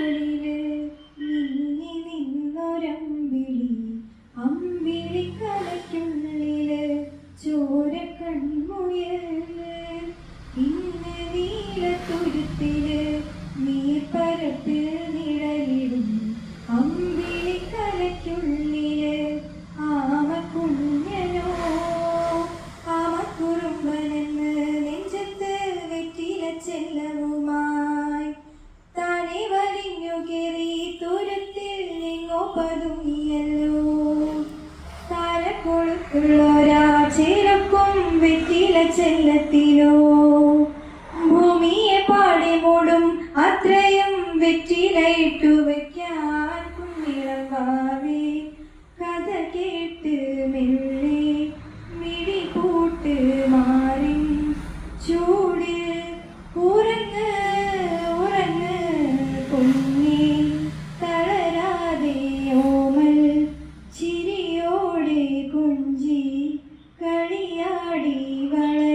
കരളിൽ മിന്നി നിന്നൊരമ്പിളി. അമ്പിളി കലയ്ക്കുള്ളിൽ ചോരക്കൺമുയൽ ഇന്ന് നീലത്തുരുത്തിൽ നീർപ്പരപ്പിൽ നിഴലിടും. അമ്പിളി കലയ്ക്കുള്ളിൽ പതുങ്ങിയല്ലോ ഭൂമിയെ പാടി മൂടും അത്രയും വെറ്റില ഇട്ടു കളിയാടി വള